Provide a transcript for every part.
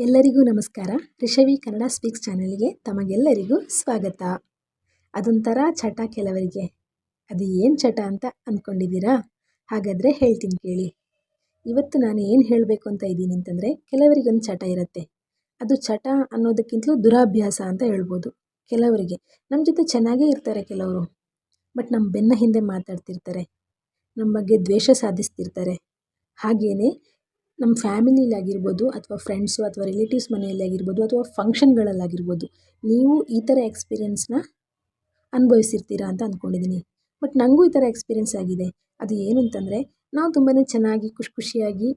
ಎಲ್ಲರಿಗೂ ನಮಸ್ಕಾರ. ರಿಷವಿ ಕನ್ನಡ ಸ್ಪೀಕ್ಸ್ ಚಾನಲ್ಗೆ ತಮಗೆಲ್ಲರಿಗೂ ಸ್ವಾಗತ. ಅದೊಂಥರ ಚಟ ಕೆಲವರಿಗೆ. ಅದು ಏನು ಚಟ ಅಂತ ಅಂದ್ಕೊಂಡಿದ್ದೀರಾ? ಹಾಗಾದರೆ ಹೇಳ್ತೀನಿ ಕೇಳಿ. ಇವತ್ತು ನಾನು ಏನು ಹೇಳಬೇಕು ಅಂತ ಇದ್ದೀನಿ ಅಂತಂದರೆ, ಕೆಲವರಿಗೊಂದು ಚಟ ಇರುತ್ತೆ. ಅದು ಚಟ ಅನ್ನೋದಕ್ಕಿಂತಲೂ ದುರಾಭ್ಯಾಸ ಅಂತ ಹೇಳ್ಬೋದು. ಕೆಲವರಿಗೆ. ನಮ್ಮ ಜೊತೆ ಚೆನ್ನಾಗೇ ಇರ್ತಾರೆ ಕೆಲವರು. ಬಟ್ ನಮ್ಮ ಬೆನ್ನ ಹಿಂದೆ ಮಾತಾಡ್ತಿರ್ತಾರೆ. ನಮ್ಮ ಬಗ್ಗೆ ದ್ವೇಷ ಸಾಧಿಸ್ತಿರ್ತಾರೆ. ಹಾಗೆಯೇ ನಮ್ಮ ಫ್ಯಾಮಿಲಿಲಾಗಿರ್ಬೋದು ಅಥವಾ ಫ್ರೆಂಡ್ಸು ಅಥವಾ ರಿಲೇಟಿವ್ಸ್ ಮನೆಯಲ್ಲಿ ಆಗಿರ್ಬೋದು ಅಥವಾ ಫಂಕ್ಷನ್ಗಳಲ್ಲಾಗಿರ್ಬೋದು, ನೀವು ಈ ಥರ ಎಕ್ಸ್ಪೀರಿಯೆನ್ಸ್ನ ಅನುಭವಿಸಿರ್ತೀರಾ ಅಂತ ಅಂದ್ಕೊಂಡಿದ್ದೀನಿ. ಬಟ್ ನನಗೂ ಈ ಥರ ಎಕ್ಸ್ಪೀರಿಯೆನ್ಸ್ ಆಗಿದೆ. ಅದು ಏನು ಅಂತಂದರೆ, ನಾವು ತುಂಬಾ ಚೆನ್ನಾಗಿ ಖುಷಿ ಖುಷಿಯಾಗಿ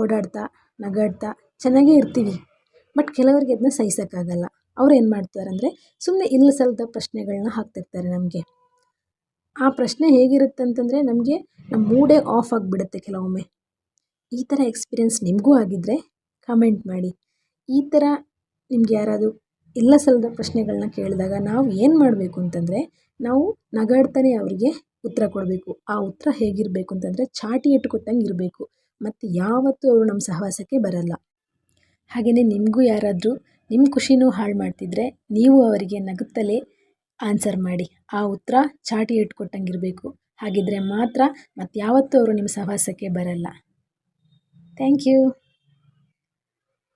ಓಡಾಡ್ತಾ, ನಗಾಡ್ತಾ ಚೆನ್ನಾಗೇ ಇರ್ತೀವಿ. ಬಟ್ ಕೆಲವರಿಗೆ ಅದನ್ನ ಸಹಿಸೋಕ್ಕಾಗಲ್ಲ. ಅವ್ರು ಏನು ಮಾಡ್ತಾರಂದರೆ ಸುಮ್ಮನೆ ಇಲ್ಲ ಸಲ್ಲದ ಪ್ರಶ್ನೆಗಳನ್ನ ಹಾಕ್ತಿರ್ತಾರೆ ನಮಗೆ. ಆ ಪ್ರಶ್ನೆ ಹೇಗಿರುತ್ತೆ ಅಂತಂದರೆ ನಮಗೆ ನಮ್ಮ ಮೂಡೇ ಆಫ್ ಆಗಿಬಿಡುತ್ತೆ ಕೆಲವೊಮ್ಮೆ. ಈ ಥರ ಎಕ್ಸ್ಪೀರಿಯೆನ್ಸ್ ನಿಮಗೂ ಆಗಿದ್ದರೆ ಕಮೆಂಟ್ ಮಾಡಿ. ಈ ಥರ ನಿಮ್ಗೆ ಯಾರಾದರೂ ಇಲ್ಲ ಸಲ್ಲದ ಪ್ರಶ್ನೆಗಳನ್ನ ಕೇಳಿದಾಗ ನಾವು ಏನು ಮಾಡಬೇಕು ಅಂತಂದರೆ ನಾವು ನಗಾಡ್ತಾನೆ ಅವರಿಗೆ ಉತ್ತರ ಕೊಡಬೇಕು. ಆ ಉತ್ತರ ಹೇಗಿರಬೇಕು ಅಂತಂದರೆ ಚಾಟಿ ಇಟ್ಕೊಟ್ಟಂಗೆ ಇರಬೇಕು. ಮತ್ತು ಯಾವತ್ತೂ ಅವರು ನಮ್ಮ ಸಹವಾಸಕ್ಕೆ ಬರಲ್ಲ. ಹಾಗೆಯೇ ನಿಮಗೂ ಯಾರಾದರೂ ನಿಮ್ಮ ಖುಷಿನೂ ಹಾಳು ಮಾಡ್ತಿದ್ರೆ ನೀವು ಅವರಿಗೆ ನಗುತ್ತಲೇ ಆನ್ಸರ್ ಮಾಡಿ. ಆ ಉತ್ತರ ಚಾಟಿ ಇಟ್ಕೊಟ್ಟಂಗೆ ಇರಬೇಕು. ಹಾಗಿದ್ದರೆ ಮಾತ್ರ ಮತ್ತು ಯಾವತ್ತೂ ಅವರು ನಿಮ್ಮ ಸಹವಾಸಕ್ಕೆ ಬರಲ್ಲ. ಥ್ಯಾಂಕ್ ಯು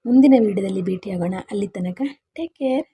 ಮುಂದಿನ ವೀಡಿಯೋದಲ್ಲಿ ಭೇಟಿಯಾಗೋಣ. ಅಲ್ಲಿ ತನಕ ಟೇಕ್ ಕೇರ್